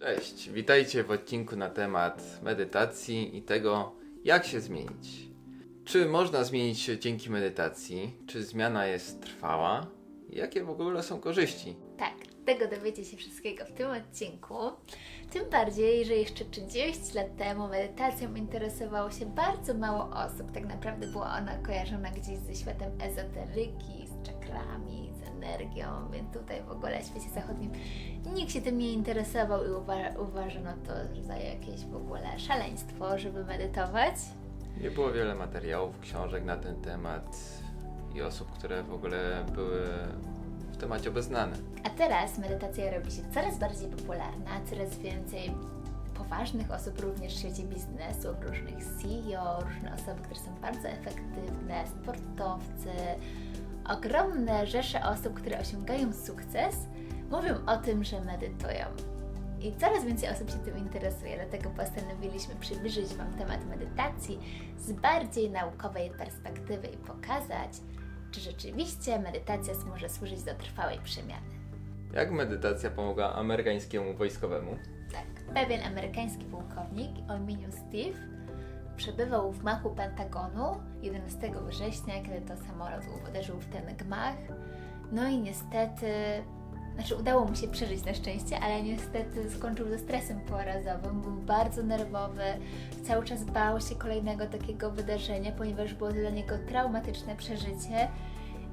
Cześć, witajcie w odcinku na temat medytacji i tego, jak się zmienić. Czy można zmienić się dzięki medytacji? Czy zmiana jest trwała? Jakie w ogóle są korzyści? Tak, tego dowiecie się wszystkiego w tym odcinku. Tym bardziej, że jeszcze 30 lat temu medytacją interesowało się bardzo mało osób. Tak naprawdę była ona kojarzona gdzieś ze światem ezoteryki, z czakrami, energią, więc tutaj w ogóle w świecie zachodnim nikt się tym nie interesował i uwa- uważano to za jakieś w ogóle szaleństwo, żeby medytować. Nie było wiele materiałów, książek na ten temat i osób, które w ogóle były w temacie obeznane. A teraz medytacja robi się coraz bardziej popularna, coraz więcej poważnych osób również w świecie biznesu, różnych CEO, różne osoby, które są bardzo efektywne, sportowcy, ogromne rzesze osób, które osiągają sukces, mówią o tym, że medytują. I coraz więcej osób się tym interesuje, dlatego postanowiliśmy przybliżyć Wam temat medytacji z bardziej naukowej perspektywy i pokazać, czy rzeczywiście medytacja może służyć do trwałej przemiany. Jak medytacja pomogła amerykańskiemu wojskowemu? Tak, pewien amerykański pułkownik o imieniu Steve przebywał w machu Pentagonu 11 września, kiedy to samolot uderzył w ten gmach. No i niestety, znaczy udało mu się przeżyć na szczęście, ale niestety skończył ze stresem porazowym, był bardzo nerwowy, cały czas bał się kolejnego takiego wydarzenia, ponieważ było to dla niego traumatyczne przeżycie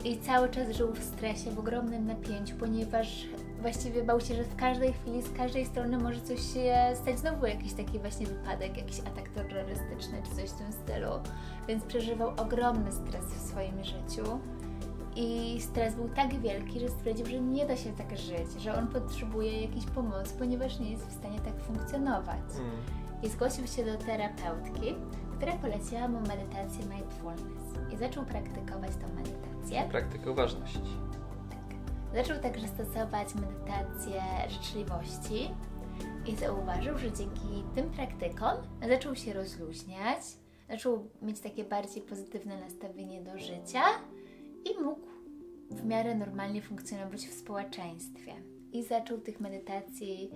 i cały czas żył w stresie, w ogromnym napięciu, ponieważ właściwie bał się, że w każdej chwili, z każdej strony może coś się stać, znowu jakiś taki właśnie wypadek, jakiś atak terrorystyczny czy coś w tym stylu, więc przeżywał ogromny stres w swoim życiu. I stres był tak wielki, że stwierdził, że nie da się tak żyć, że on potrzebuje jakiejś pomocy, ponieważ nie jest w stanie tak funkcjonować. I zgłosił się do terapeutki, która poleciła mu medytację mindfulness. I zaczął praktykować tą medytację. Tak. Zaczął także stosować medytację życzliwości i zauważył, że dzięki tym praktykom zaczął się rozluźniać, zaczął mieć takie bardziej pozytywne nastawienie do życia i mógł w miarę normalnie funkcjonować w społeczeństwie. I zaczął tych medytacji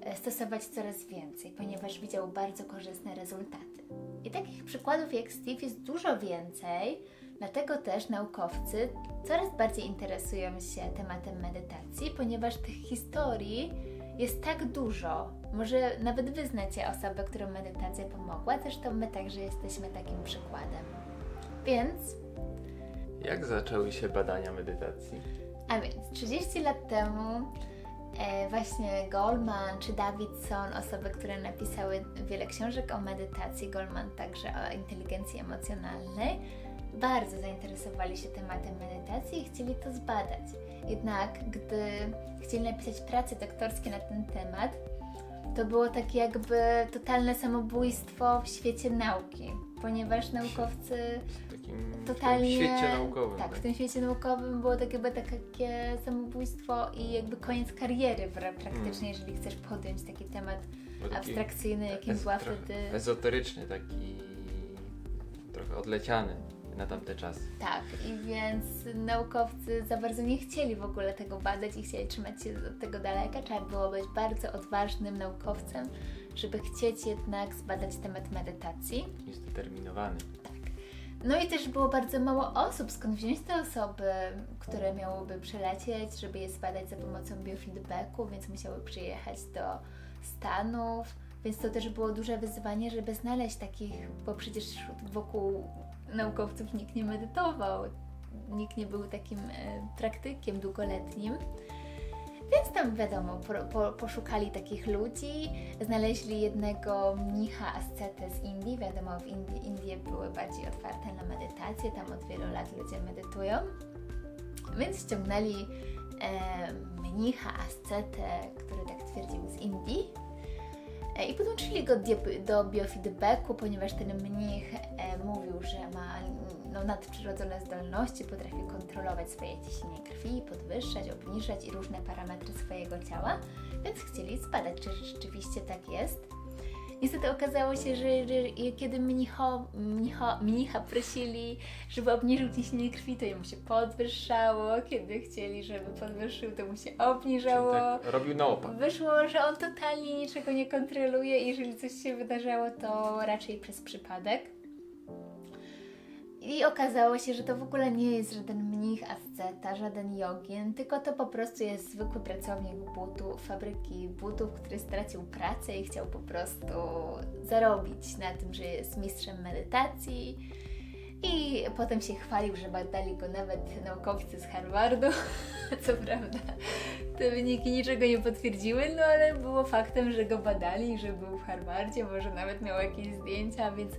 e, stosować coraz więcej, ponieważ widział bardzo korzystne rezultaty. I takich przykładów jak Steve jest dużo więcej, dlatego też naukowcy coraz bardziej interesują się tematem medytacji, ponieważ tych historii jest tak dużo. Może nawet wy znacie osobę, którą medytacja pomogła, zresztą my także jesteśmy takim przykładem. Więc Jak zaczęły się badania medytacji? A więc 30 lat temu e, właśnie Goldman czy Davidson, osoby, które napisały wiele książek o medytacji, Goldman także o inteligencji emocjonalnej, bardzo zainteresowali się tematem medytacji i chcieli to zbadać. Jednak gdy chcieli napisać prace doktorskie na ten temat, to było takie jakby totalne samobójstwo w świecie nauki, ponieważ naukowcy takim totalnie. w tym świecie naukowym. Tak, w tym świecie naukowym było tak jakby takie samobójstwo i jakby koniec kariery praktycznie, jeżeli chcesz podjąć taki temat taki abstrakcyjny, jakim była wtedy. Ezoteryczny, taki trochę odleciany na tamte czasy. Tak, i więc naukowcy za bardzo nie chcieli w ogóle tego badać i chcieli trzymać się od tego daleka. Trzeba było być bardzo odważnym naukowcem, żeby chcieć jednak zbadać temat medytacji. I zdeterminowany. No i też było bardzo mało osób, skąd wziąć te osoby, które miałyby przylecieć, żeby je zbadać za pomocą biofeedbacku, więc musiały przyjechać do Stanów, więc to też było duże wyzwanie, żeby znaleźć takich, bo przecież wokół naukowców nikt nie medytował, nikt nie był takim e, praktykiem długoletnim. Więc tam wiadomo, po, po, poszukali takich ludzi, znaleźli jednego mnicha ascetę z Indii. Wiadomo, w Indii, Indie były bardziej otwarte na medytację, tam od wielu lat ludzie medytują. Więc ściągnęli e, mnicha ascetę, który tak twierdził z Indii. E, I podłączyli go do, biofeedbacku, ponieważ ten mnich e, mówił, że ma no, nadprzyrodzone zdolności, potrafi kontrolować swoje ciśnienie krwi, podwyższać, obniżać i różne parametry swojego ciała, więc chcieli zbadać, czy rzeczywiście tak jest. Niestety okazało się, że, że kiedy mnicho, mnicho, mnicha prosili, żeby obniżył ciśnienie krwi, to jemu się podwyższało. Kiedy chcieli, żeby podwyższył, to mu się obniżało. tak robił na opak. Wyszło, że on totalnie niczego nie kontroluje i jeżeli coś się wydarzało, to raczej przez przypadek. I okazało się, że to w ogóle nie jest żaden mnich asceta, żaden jogin, tylko to po prostu jest zwykły pracownik butów, fabryki butów, który stracił pracę i chciał po prostu zarobić na tym, że jest mistrzem medytacji. I potem się chwalił, że badali go nawet naukowcy z Harvardu. Co prawda, te wyniki niczego nie potwierdziły, no ale było faktem, że go badali, że był w Harvardzie, może nawet miał jakieś zdjęcia, więc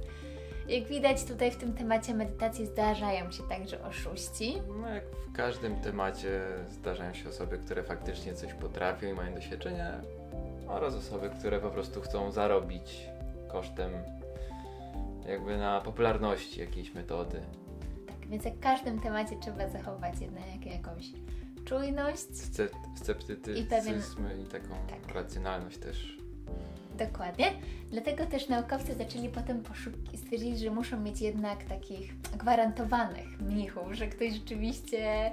jak widać tutaj w tym temacie medytacji zdarzają się także oszuści. No jak w każdym temacie zdarzają się osoby, które faktycznie coś potrafią i mają doświadczenie, oraz osoby, które po prostu chcą zarobić kosztem jakby na popularności jakiejś metody. Tak, więc jak w każdym temacie trzeba zachować jednak jakąś czujność. Sce- Sceptycyzm I pewien- i taką tak. racjonalność też. Dokładnie. Dlatego też naukowcy zaczęli potem poszukiwać, stwierdzili, że muszą mieć jednak takich gwarantowanych mnichów, że ktoś rzeczywiście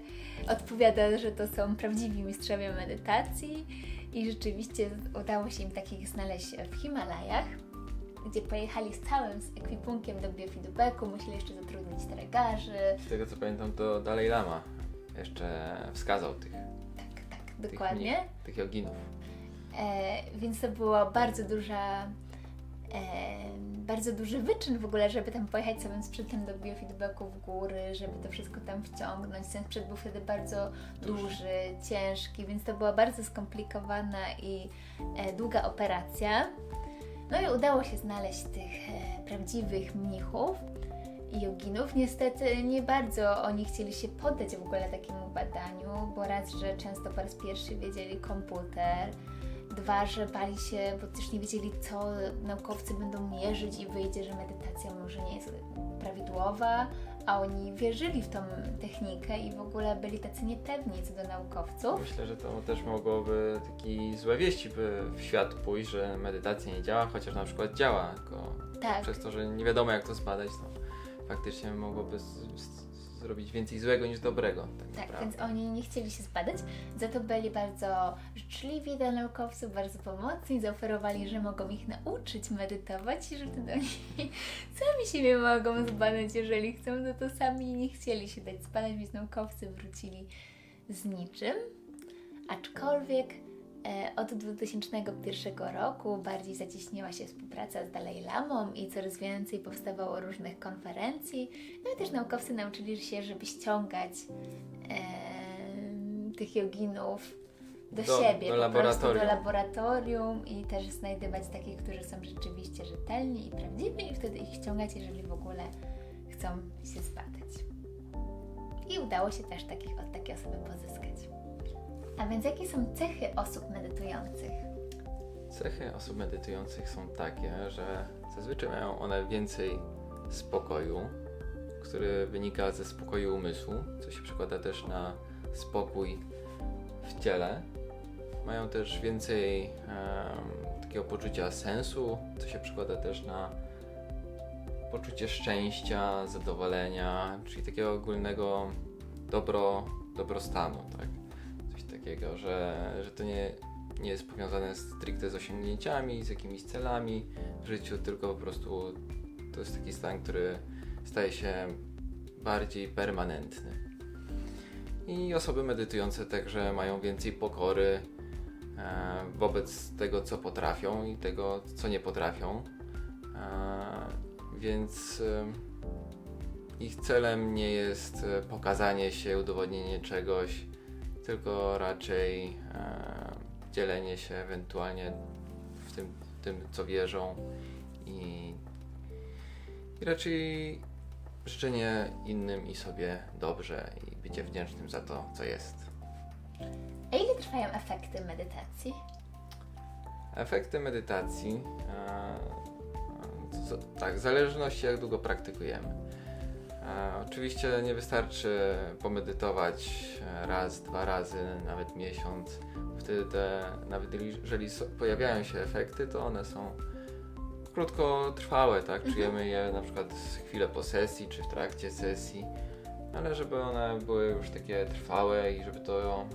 odpowiada, że to są prawdziwi mistrzowie medytacji i rzeczywiście udało się im takich znaleźć w Himalajach, gdzie pojechali z całym z ekwipunkiem do biofeedbacku, musieli jeszcze zatrudnić tragarzy. Z tego co pamiętam, to Dalai Lama jeszcze wskazał tych, Tak, tak, tych, dokładnie. mni- tych joginów. E, więc to była bardzo duża, e, bardzo duży wyczyn w ogóle, żeby tam pojechać samym sprzętem do biofeedbacku w góry, żeby to wszystko tam wciągnąć. Ten sprzęt był wtedy bardzo Duży. duży, ciężki, więc to była bardzo skomplikowana i e, długa operacja. No i udało się znaleźć tych e, prawdziwych mnichów i joginów. Niestety nie bardzo oni chcieli się poddać w ogóle takiemu badaniu, bo raz, że często po raz pierwszy wiedzieli komputer, Dwa, że bali się, bo też nie wiedzieli, co naukowcy będą mierzyć i wyjdzie, że medytacja może nie jest prawidłowa, a oni wierzyli w tą technikę i w ogóle byli tacy niepewni co do naukowców. Myślę, że to też mogłoby taki złe wieści by w świat pójść, że medytacja nie działa, chociaż na przykład działa, tylko Tak, przez to, że nie wiadomo jak to zbadać, to faktycznie mogłoby zrobić więcej złego niż dobrego. Tak, tak, więc oni nie chcieli się zbadać, za to byli bardzo życzliwi dla naukowców, bardzo pomocni, zaoferowali, że mogą ich nauczyć medytować i że wtedy oni sami siebie mogą zbadać, jeżeli chcą, no to sami nie chcieli się dać zbadać, więc naukowcy wrócili z niczym. Aczkolwiek od 2001 roku bardziej zacieśniła się współpraca z Dalai Lamą i coraz więcej powstawało różnych konferencji. No i też naukowcy nauczyli się, żeby ściągać e, tych joginów do, Do- siebie, do po prostu do laboratorium. laboratorium i też znajdywać takich, którzy są rzeczywiście rzetelni i prawdziwi i wtedy ich ściągać, jeżeli w ogóle chcą się zbadać. I udało się też takich, od takie osoby pozyskać. A więc jakie są cechy osób medytujących? Cechy osób medytujących są takie, że zazwyczaj mają one więcej spokoju, który wynika ze spokoju umysłu, co się przekłada też na spokój w ciele. Mają też więcej em, takiego poczucia sensu, co się przekłada też na poczucie szczęścia, zadowolenia, czyli takiego ogólnego dobro, dobrostanu, tak? Takiego, że, że to nie, nie jest powiązane stricte z osiągnięciami, z jakimiś celami w życiu, tylko po prostu to jest taki stan, który staje się bardziej permanentny. I osoby medytujące także mają więcej pokory e, wobec tego, co potrafią i tego, co nie potrafią. E, więc e, ich celem nie jest pokazanie się, udowodnienie czegoś, tylko raczej e, dzielenie się ewentualnie w tym, tym co wierzą i, i raczej życzenie innym i sobie dobrze i bycie wdzięcznym za to, co jest. A ile trwają efekty medytacji? Efekty medytacji, e, to, tak, w zależności jak długo praktykujemy. E, oczywiście nie wystarczy pomedytować e, raz, dwa razy, nawet miesiąc. Wtedy te, nawet jeżeli so, pojawiają się efekty, to one są krótkotrwałe, tak? Czujemy je na przykład chwilę po sesji, czy w trakcie sesji, ale żeby one były już takie trwałe i żeby to mm,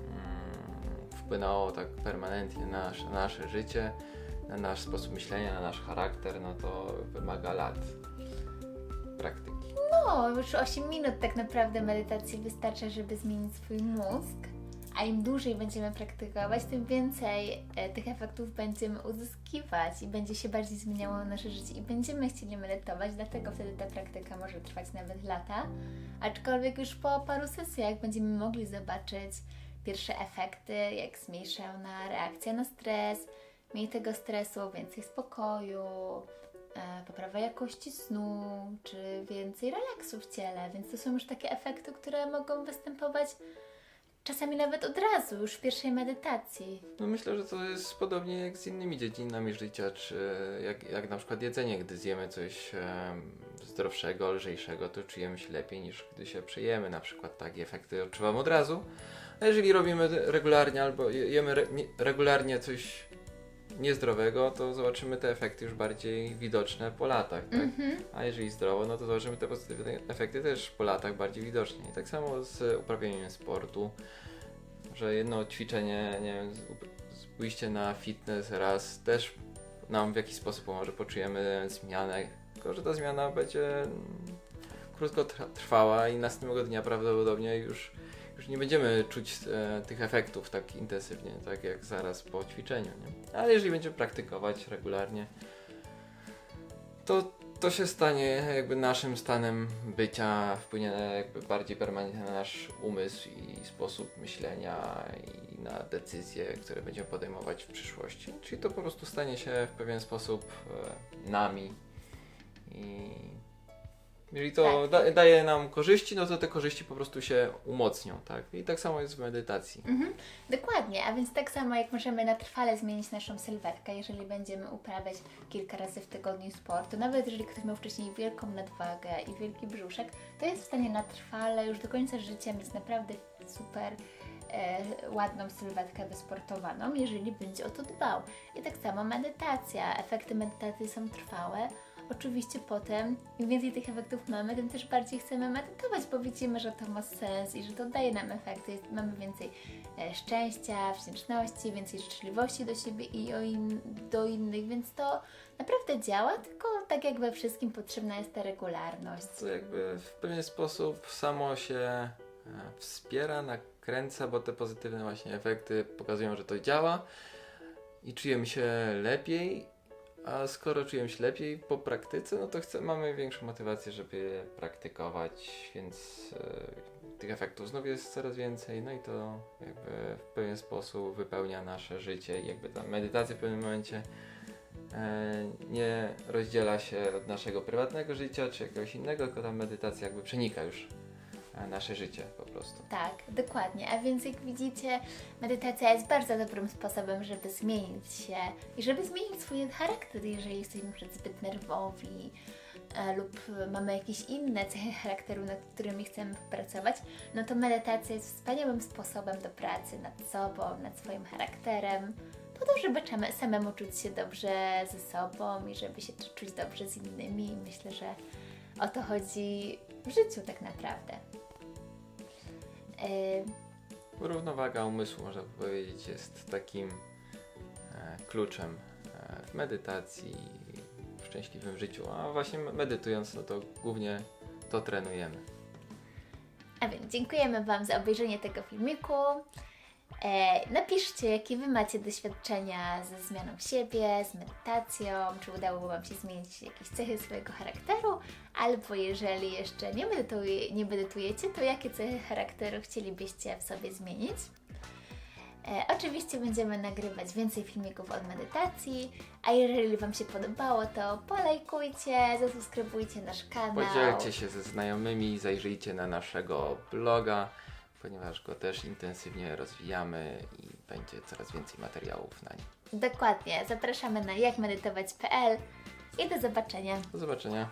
wpłynęło tak permanentnie na nasze, na nasze życie, na nasz sposób myślenia, na nasz charakter, no to wymaga lat praktyki. No, już 8 minut tak naprawdę medytacji wystarcza, żeby zmienić swój mózg. A im dłużej będziemy praktykować, tym więcej e, tych efektów będziemy uzyskiwać i będzie się bardziej zmieniało nasze życie i będziemy chcieli medytować, dlatego wtedy ta praktyka może trwać nawet lata. Aczkolwiek już po paru sesjach będziemy mogli zobaczyć pierwsze efekty, jak zmniejszona reakcja na stres, mniej tego stresu, więcej spokoju, poprawa jakości snu, czy więcej relaksu w ciele, więc to są już takie efekty, które mogą występować czasami nawet od razu, już w pierwszej medytacji. No myślę, że to jest podobnie jak z innymi dziedzinami życia, czy jak, jak na przykład jedzenie, gdy zjemy coś zdrowszego, lżejszego, to czujemy się lepiej niż gdy się przejemy, na przykład takie efekty odczuwamy od razu. A jeżeli robimy regularnie albo je- jemy re, nie, regularnie coś niezdrowego, to zobaczymy te efekty już bardziej widoczne po latach, tak? Mhm. A jeżeli zdrowo, no to zobaczymy te pozytywne efekty też po latach bardziej widocznie. I tak samo z uprawianiem sportu, że jedno ćwiczenie, nie wiem, pójście na fitness raz też nam w jakiś sposób pomoże, poczujemy zmianę, tylko że ta zmiana będzie krótko trwa- trwała i następnego dnia prawdopodobnie już, już nie będziemy czuć e, tych efektów tak intensywnie, tak jak zaraz po ćwiczeniu, nie? Ale jeżeli będziemy praktykować regularnie, to to się stanie jakby naszym stanem bycia, wpłynie jakby bardziej permanentnie na nasz umysł i sposób myślenia i na decyzje, które będziemy podejmować w przyszłości. Czyli to po prostu stanie się w pewien sposób e, nami i jeżeli to Tak. da, daje nam korzyści, no to te korzyści po prostu się umocnią, tak? I tak samo jest w medytacji. Mhm, dokładnie, a więc tak samo jak możemy na trwale zmienić naszą sylwetkę, jeżeli będziemy uprawiać kilka razy w tygodniu sport, to nawet jeżeli ktoś miał wcześniej wielką nadwagę i wielki brzuszek, to jest w stanie na trwale już do końca życia mieć naprawdę super e, ładną sylwetkę wysportowaną, jeżeli będzie o to dbał. I tak samo medytacja. Efekty medytacji są trwałe. Oczywiście potem, im więcej tych efektów mamy, tym też bardziej chcemy medytować, bo widzimy, że to ma sens i że to daje nam efekty. Mamy więcej e, szczęścia, wdzięczności, więcej życzliwości do siebie i in, do innych, więc to naprawdę działa, tylko tak jak we wszystkim potrzebna jest ta regularność. To jakby w pewien sposób samo się e, wspiera, nakręca, bo te pozytywne właśnie efekty pokazują, że to działa i czujemy się lepiej. A skoro czujemy się lepiej po praktyce, no to chcę, mamy większą motywację, żeby praktykować, więc e, tych efektów znów jest coraz więcej, no i to jakby w pewien sposób wypełnia nasze życie i jakby ta medytacja w pewnym momencie e, nie rozdziela się od naszego prywatnego życia czy jakiegoś innego, tylko ta medytacja jakby przenika już nasze życie po prostu. Tak, dokładnie. A więc jak widzicie, medytacja jest bardzo dobrym sposobem, żeby zmienić się i żeby zmienić swój charakter, jeżeli jesteśmy zbyt nerwowi e, lub mamy jakieś inne cechy charakteru, nad którymi chcemy pracować, no to medytacja jest wspaniałym sposobem do pracy nad sobą, nad swoim charakterem, po to, żeby samemu czuć się dobrze ze sobą i żeby się czuć dobrze z innymi. Myślę, że o to chodzi w życiu tak naprawdę. Yy, Równowaga umysłu, można powiedzieć, jest takim e, kluczem e, w medytacji, w szczęśliwym życiu, a właśnie medytując, no to głównie to trenujemy. A więc dziękujemy Wam za obejrzenie tego filmiku. E, napiszcie, jakie Wy macie doświadczenia ze zmianą siebie, z medytacją, czy udało Wam się zmienić jakieś cechy swojego charakteru, albo jeżeli jeszcze nie, medytuje, nie medytujecie, to jakie cechy charakteru chcielibyście w sobie zmienić. E, oczywiście będziemy nagrywać więcej filmików od medytacji, a jeżeli Wam się podobało, to polajkujcie, zasubskrybujcie nasz kanał. Podzielcie się ze znajomymi, zajrzyjcie na naszego bloga, ponieważ go też intensywnie rozwijamy i będzie coraz więcej materiałów na nim. Dokładnie. Zapraszamy na jakmedytować.pl i do zobaczenia. Do zobaczenia.